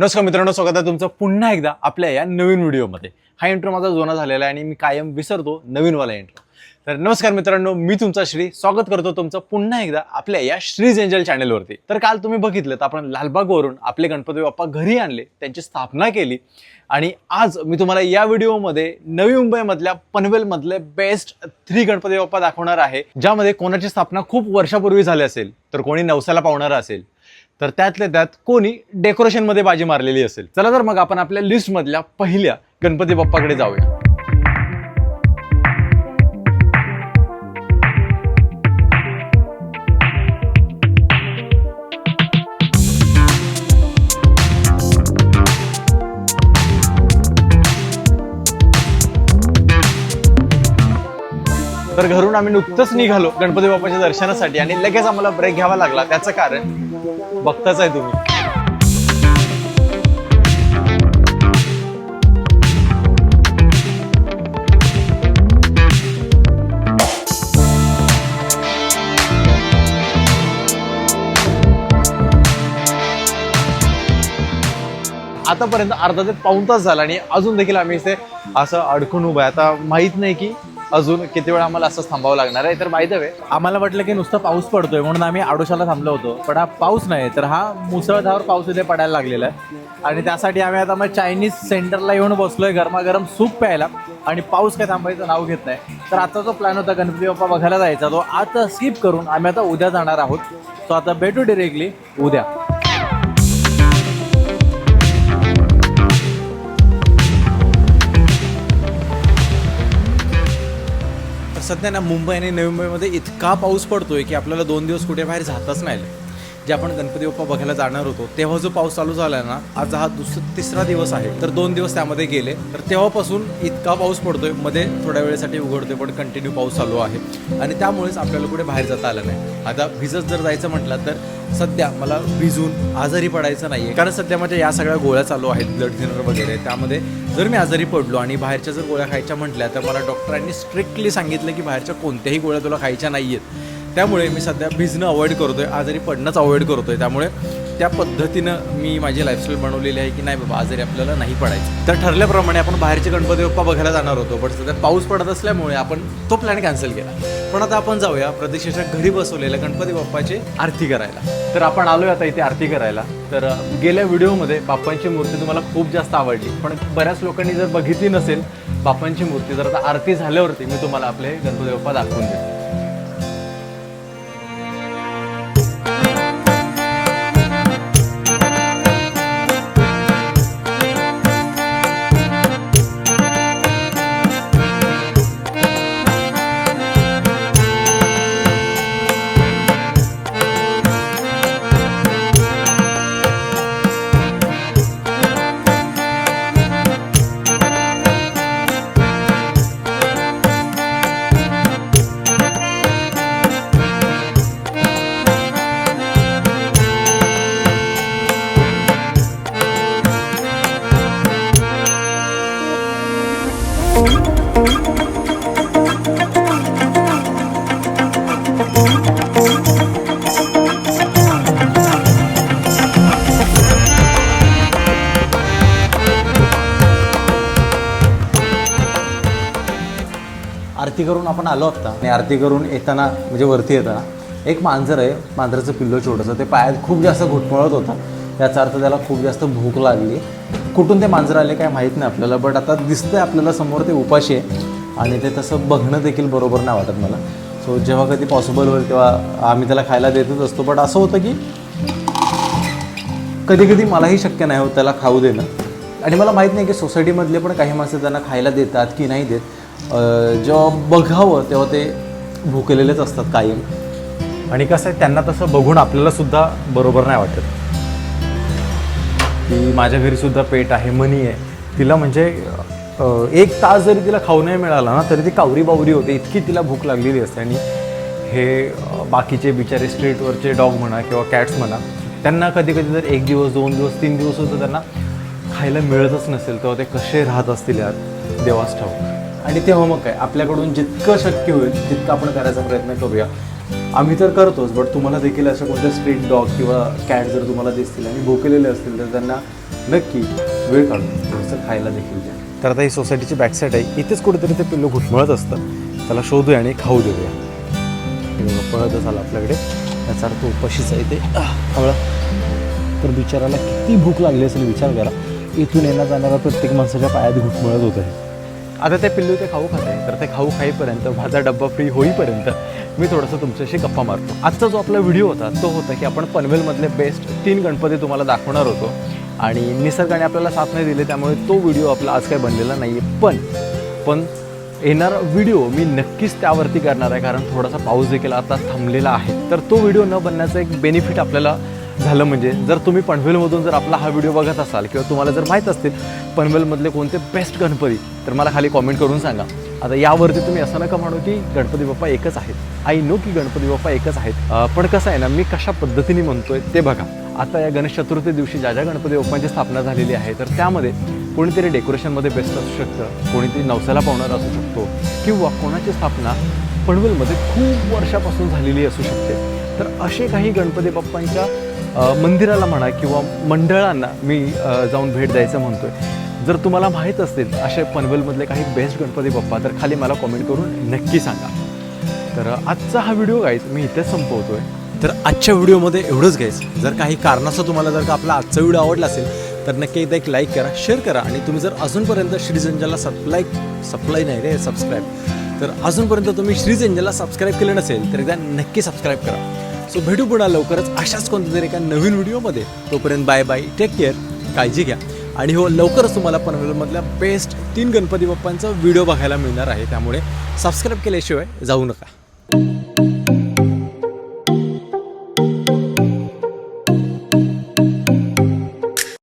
नमस्कार मित्रांनो स्वागत आहे तुमचं पुन्हा एकदा आपल्या या नवीन व्हिडिओमध्ये. हा इंट्रो माझा जुना झालेला आहे आणि मी कायम विसरतो नवीनवाला इंट्रो तर नमस्कार मित्रांनो मी तुमचा श्री स्वागत करतो तुमचं पुन्हा एकदा आपल्या या श्रीज एंजल चॅनलवरती तर काल तुम्ही बघितलं तर आपण लालबागवरून आपले गणपती बाप्पा घरी आणले त्यांची स्थापना केली आणि आज मी तुम्हाला या व्हिडिओमध्ये नवी मुंबईमधल्या पनवेलमधले बेस्ट थ्री गणपती बाप्पा दाखवणार आहे ज्यामध्ये कोणाची स्थापना खूप वर्षापूर्वी झाली असेल तर कोणी नवसाला पावणारा असेल तर त्यातल्या त्यात कोणी डेकोरेशनमध्ये बाजी मारलेली असेल. चला तर मग आपण आपल्या लिस्टमधल्या पहिल्या गणपती बाप्पाकडे जाऊया. तर घरून आम्ही नुकतंच निघालो गणपती बाप्पाच्या दर्शनासाठी आणि लगेच आम्हाला ब्रेक घ्यावा लागला. त्याचं कारण बघताच आहे तुम्ही. आतापर्यंत अर्धा ते पाऊण तास झाला आणि अजून देखील आम्ही इथे असं अडकून उभं आहे. आता माहीत नाही की अजून किती वेळ आम्हाला असं थांबावं लागणार आहे? तर बाय द वे आम्हाला वाटलं की नुसतं पाऊस पडतोय म्हणून आम्ही आडोशाला थांबलो होतो. पण हा पाऊस नाही तर हा मुसळधार पाऊस इथे पडायला लागलेला आहे. आणि त्यासाठी आम्ही आता मग चायनीज सेंटरला येऊन बसलोय गरमागरम सूप प्यायला. आणि पाऊस काय थांबायचं नाव घेत नाही. तर आता जो प्लॅन होता गणपती बाप्पा बघायला जायचा तो आता स्किप करून आम्ही आता उद्या जाणार आहोत. तो आता भेटू डिरेक्टली उद्या. सध्या ना मुंबई आणि नवी मुंबईमध्ये इतका पाऊस पडतोय की आपल्याला दोन दिवस कुठे बाहेर जाताच नाही आलं. जे आपण गणपती बाप्पा बघायला जाणार होतो तेव्हा जो पाऊस चालू झाला ना आज हा दुसरा तिसरा दिवस आहे. तर दोन दिवस त्यामध्ये गेले. तर तेव्हापासून इतका पाऊस पडतोयमध्ये थोड्या वेळेसाठी उघडतोय पण कंटिन्यू पाऊस चालू आहे. आणि त्यामुळेच आपल्याला कुठे बाहेर जाता आलं नाही. आता भिजत जर जायचं म्हटलं तर सध्या मला भिजून आजारी पडायचं नाही आहे कारण सध्या माझ्या या सगळ्या गोळ्या चालू आहेत ब्लड थिनर वगैरे. त्यामध्ये जर मी आजारी पडलो आणि बाहेरच्या जर गोळ्या खायच्या म्हटल्या तर मला डॉक्टरांनी स्ट्रिक्टली सांगितलं की बाहेरच्या कोणत्याही गोळ्या तुला खायच्या नाही आहेत त्यामुळे मी सध्या भिजणं अवॉइड करतोय आजारी पडणंच अवॉइड करतोय. त्यामुळे त्या पद्धतीनं मी माझी लाईफस्टाईल बनवलेली आहे की नाही बाबा आजारी आपल्याला नाही पडायचं. तर ठरल्याप्रमाणे आपण बाहेरचे गणपती बाप्पा बघायला जाणार होतो पण सध्या पाऊस पडत असल्यामुळे आपण तो प्लॅन कॅन्सल केला. पण आता आपण जाऊया प्रदेशाच्या घरी बसवलेल्या गणपती बाप्पाची आरती करायला. तर आपण आलोय आता इथे आरती करायला. तर गेल्या व्हिडिओमध्ये बाप्पांची मूर्ती तुम्हाला खूप जास्त आवडली. पण बऱ्याच लोकांनी जर बघितली नसेल बाप्पांची मूर्ती जर आता आरती झाल्यावरती मी तुम्हाला आपले गणपती बाप्पा दाखवून देतो. आरती करून आपण आलो आत्ता. आणि आरती करून येताना म्हणजे वरती येताना एक मांजर आहे. मांजराचं पिल्लो छोटंसं. ते पायात खूप जास्त घुटमळत होता. याचा अर्थ त्याला खूप जास्त भूक लागली. कुठून ते मांजर आले काय माहीत नाही आपल्याला बट आता दिसतंय आपल्याला समोर ते उपाशी आहे. आणि ते तसं बघणं देखील बरोबर नाही वाटत मला. सो जेव्हा कधी पॉसिबल होईल तेव्हा आम्ही त्याला खायला देतच असतो. बट असं होतं की कधी कधी मलाही शक्य नाही होत त्याला खाऊ देणं. आणि मला माहीत नाही की सोसायटीमधले पण काही माणसं त्यांना खायला देतात की नाही देत. जेव्हा बघावं तेव्हा ते भुकलेलेच असतात कायम. आणि कसं आहे त्यांना तसं बघून आपल्याला सुद्धा बरोबर नाही वाटत. की माझ्या घरी सुद्धा पेट आहे मनी आहे. तिला म्हणजे अं, एक तास जरी तिला खाऊ नाही मिळाला ना तरी ती कावरी बावरी होते. इतकी तिला भूक लागलेली असते. आणि हे अं, बाकीचे बिचारे स्ट्रीटवरचे डॉग म्हणा किंवा कॅट्स म्हणा त्यांना कधी कधी जर एक दिवस दोन दिवस तीन दिवस सुद्धा त्यांना खायला मिळतच नसेल. तेव्हा ते कसे राहत असतील यार? देवास ठाऊक. आणि तेव्हा मग काय आपल्याकडून जितकं शक्य होईल तितकं आपण करायचा प्रयत्न करूया. आम्ही तर करतोच बट तुम्हाला देखील अशा कोणत्या स्ट्रीट डॉग किंवा कॅट जर तुम्हाला दिसतील आणि भोकलेले असतील तर त्यांना नक्की वेळ काढून थोडंसं खायला देखील द्या. तर आता ही सोसायटीची बॅकसाईड आहे. इथेच कुठेतरी ते पिल्लू घुटमळत असतं. त्याला शोधूया आणि खाऊ देऊया. पळत बघा पळतच आपल्याकडे. त्याचा अर्थ उपाशीच आहे ते. आह, आवळा तर बिचाराला किती भूक लागली असेल विचार करा. इथून येण्या जाणारा प्रत्येक माणसाच्या पायात घुटमळत होतं आहे. आता ते पिल्लू ते खाऊ खात. आहे तर ते खाऊ खाईपर्यंत माझा डब्बा फ्री होईपर्यंत मी थोडंसं तुमच्याशी गप्पा मारतो. आजचा जो आपला व्हिडिओ होता तो होता की आपण पनवेलमधले बेस्ट तीन गणपती तुम्हाला दाखवणार होतो. आणि निसर्गाने आपल्याला साथ नाही दिले त्यामुळे तो व्हिडिओ आपला आज काही बनलेला नाही आहे पण पण येणारा व्हिडिओ मी नक्कीच त्यावरती करणार आहे कारण थोडासा पाऊस देखील आता थांबलेला आहे. तर तो व्हिडिओ न बनण्याचा एक बेनिफिट आपल्याला झालं म्हणजे जर तुम्ही पनवेलमधून जर आपला हा व्हिडिओ बघत असाल किंवा तुम्हाला जर माहीत असतील पनवेलमधले कोणते बेस्ट गणपती तर मला खाली कॉमेंट करून सांगा. आता यावरती तुम्ही असं नका म्हणू की गणपती बाप्पा एकच आहेत. आय नो की गणपती बाप्पा एकच आहेत. पण कसं आहे ना मी कशा पद्धतीने म्हणतोय ते बघा. आता या गणेश चतुर्थी दिवशी ज्या ज्या गणपती बाप्पांची स्थापना झालेली आहे तर त्यामध्ये कोणीतरी डेकोरेशनमध्ये बेस्ट असू शकतं कोणीतरी नवसाला पावणार असू शकतो किंवा कोणाची स्थापना पनवेलमध्ये खूप वर्षापासून झालेली असू शकते. तर असे काही गणपती बाप्पांच्या मंदिराला म्हणा किंवा मंडळांना मी जाऊन भेट द्यायचं म्हणतोय. जर तुम्हाला माहीत असतील असे पनवेलमधले काही बेस्ट गणपती बाप्पा तर खाली मला कॉमेंट करून नक्की सांगा. तर आजचा हा व्हिडिओ गाईज मी इथेच संपवतोय. तर आजच्या व्हिडिओमध्ये एवढंच गाईज जर काही कारणास्तव तुम्हाला जर का आपला आजचा व्हिडिओ आवडला असेल तर नक्की एकदा एक लाईक करा शेअर करा. आणि तुम्ही जर अजूनपर्यंत श्रीजंजाला सप्लाय सप्लाय नाही रे सबस्क्राईब तर अजूनपर्यंत तुम्ही श्रीजंजाला सबस्क्राईब केलं नसेल तर एकदा नक्की सबस्क्राईब करा. सो भेटू पुन्हा लवकरच अशाच कोणत्या तरी एका नवीन व्हिडिओमध्ये. तोपर्यंत बाय बाय टेक केअर काळजी घ्या. आणि हो लवकरच तुम्हाला पनवेलमधल्या बेस्ट तीन गणपती बाप्पांचा व्हिडिओ बघायला मिळणार आहे. त्यामुळे सबस्क्राईब केल्याशिवाय जाऊ नका.